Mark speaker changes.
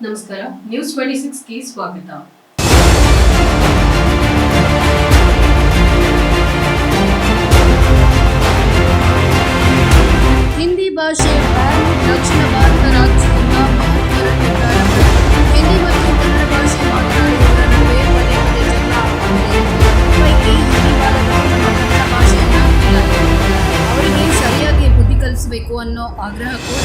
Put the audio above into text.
Speaker 1: ನಮಸ್ಕಾರ news twenty ಸಿಕ್ಸ್ಗೆ ಸ್ವಾಗತ.
Speaker 2: ಹಿಂದಿ ಭಾಷೆ ದಕ್ಷಿಣ ಭಾರತ ರಾಜ್ಯದಿಂದ ಹಿಂದಿ ಮತ್ತು ಕನ್ನಡ ಭಾಷೆ. ಅವರಿಗೆ ಸರಿಯಾಗಿ ಬುದ್ಧಿ ಕಲಿಸಬೇಕು ಅನ್ನೋ ಆಗ್ರಹ ಕೂಡ